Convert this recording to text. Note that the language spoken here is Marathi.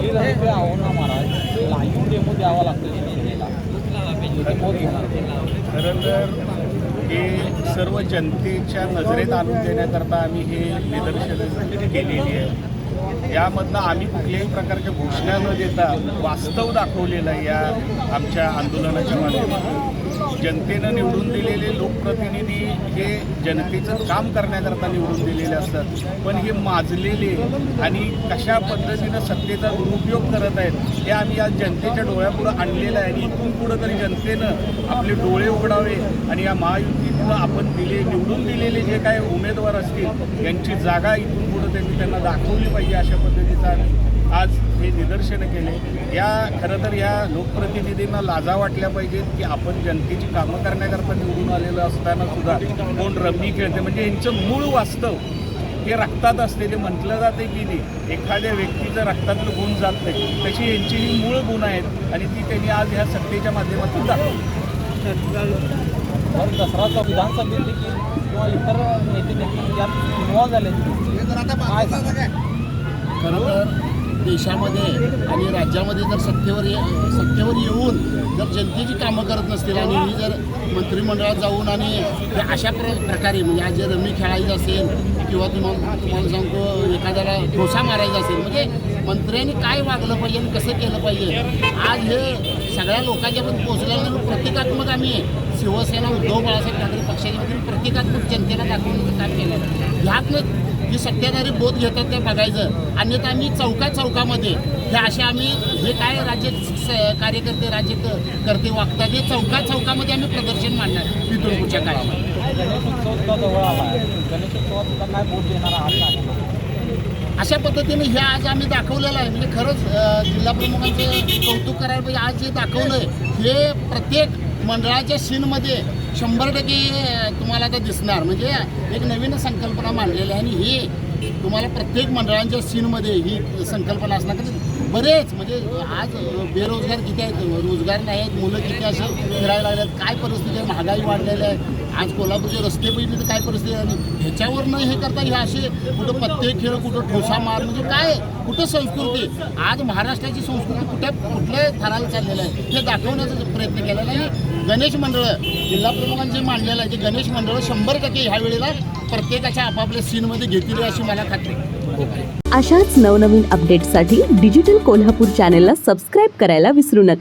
महाराज लाईव्ह डेमो द्यावा लागतो डेमो खरं तर हे सर्व जनतेच्या नजरेत आणून देण्याकरता आम्ही हे निदर्शनं केलेली आहे यामधनं आम्ही कुठल्याही प्रकारच्या घोषणा न देता वास्तव दाखवलेलं आहे या आमच्या आंदोलनाच्या माध्यमातून. जनतेनं निवडून दिलेले लोकप्रतिनिधी हे जनतेचं काम करण्याकरता निवडून दिलेले असतात. पण हे माजलेले आणि कशा पद्धतीनं सत्तेचा दुरुपयोग करत आहेत हे आम्ही आज जनतेच्या डोळ्यापुढं आणलेलं आहे. आणि इथून पुढं तरी जनतेनं आपले डोळे उघडावे आणि या महायुतीतनं आपण दिले निवडून दिलेले जे काय उमेदवार असतील यांची जागा इथून पुढं त्यांनी त्यांना दाखवली पाहिजे अशा पद्धतीचा आम्ही आज हे निदर्शनं केले. या खरं तर या लोकप्रतिनिधींना लाजा वाटल्या पाहिजेत की आपण जनतेची कामं करण्याकरता निवडून आलेलं असताना सुद्धा कोण रम्मी खेळते. म्हणजे यांचं मूळ वास्तव हे रक्तात असते ते म्हटलं जाते की नाही एखाद्या व्यक्तीचं रक्तातलं गुण जात नाही. तशी यांची ही मूळ गुण आहेत आणि ती त्यांनी आज ह्या सत्तेच्या माध्यमातून दाखवली. तर दसराचा विधानसभेत देखील किंवा इतर नेते देखील यात इन्व्हॉल्व झाले देशामध्ये आणि राज्यामध्ये जर सत्तेवर ये सत्तेवर येऊन जर जनतेची कामं करत नसतील आणि ही जर मंत्रिमंडळात जाऊन आणि अशा प्र प्रकारे म्हणजे आज जे रमी खेळायचं असेल किंवा तुम्हाला तुम्हाला सांगतो एखाद्याला ठोसा मारायचा असेल म्हणजे मंत्र्यांनी काय वागलं पाहिजे आणि कसं केलं पाहिजे? आज हे सगळ्या लोकांच्यापर्यंत पोहोचल्यानंतर प्रतिकात्मक आम्ही शिवसेना उद्धव बाळासाहेब ठाकरे पक्षाच्या वतीने प्रतिकात्मक जनतेला दाखवण्याचं काम केलं आहे ह्यातनं जी सत्ताधारी बोध घेतात ते बघायचं. अन्यथा आम्ही चौका चौकामध्ये हे असे आम्ही हे काय राज्य कार्यकर्ते राज्य करते वागतात हे चौका चौकामध्ये आम्ही प्रदर्शन मांडणार. इथून पुढच्या काळामध्ये अशा पद्धतीने हे आज आम्ही दाखवलेलं आहे. म्हणजे खरंच जिल्हा प्रमुखांचे कौतुक करायला पाहिजे. आज जे दाखवलं आहे हे प्रत्येक मंडळाच्या सीनमध्ये शंभर टक्के तुम्हाला आता दिसणार. म्हणजे एक नवीन संकल्पना मांडलेली आहे आणि ही तुम्हाला प्रत्येक मंडळांच्या सीनमध्ये ही संकल्पना असणार. कारण बरेच म्हणजे आज बेरोजगार किती आहेत? रोजगार नाही आहेत. मुलं किती असे फिरायला लागल्यात? काय परिस्थिती आहे? महागाई वाढलेली आहे. आज कोल्हापूरचे रस्ते बघितले तर काय परिस्थिती आहे? आणि ह्याच्यावर न हे करता हे असे कुठं पत्ते खेळ कुठं ठोसा मार म्हणजे काय? कुठं संस्कृती? आज महाराष्ट्राची संस्कृती कुठं कुठल्या थराला चाललेलं आहे? हे दाखवण्याचा प्रयत्न केलेला आहे. गणेश मंडळ जिल्हा प्रमुखांचे मांडलेलं आहे की गणेश मंडळ शंभर टक्के ह्या वेळेला प्रत्येकाच्या आपापल्या सीनमध्ये घेतील अशी मला खात्री अशाच नवनवीन अपडेटसाठी डिजिटल कोल्हापूर चॅनेलला सबस्क्राईब करायला विसरू नका.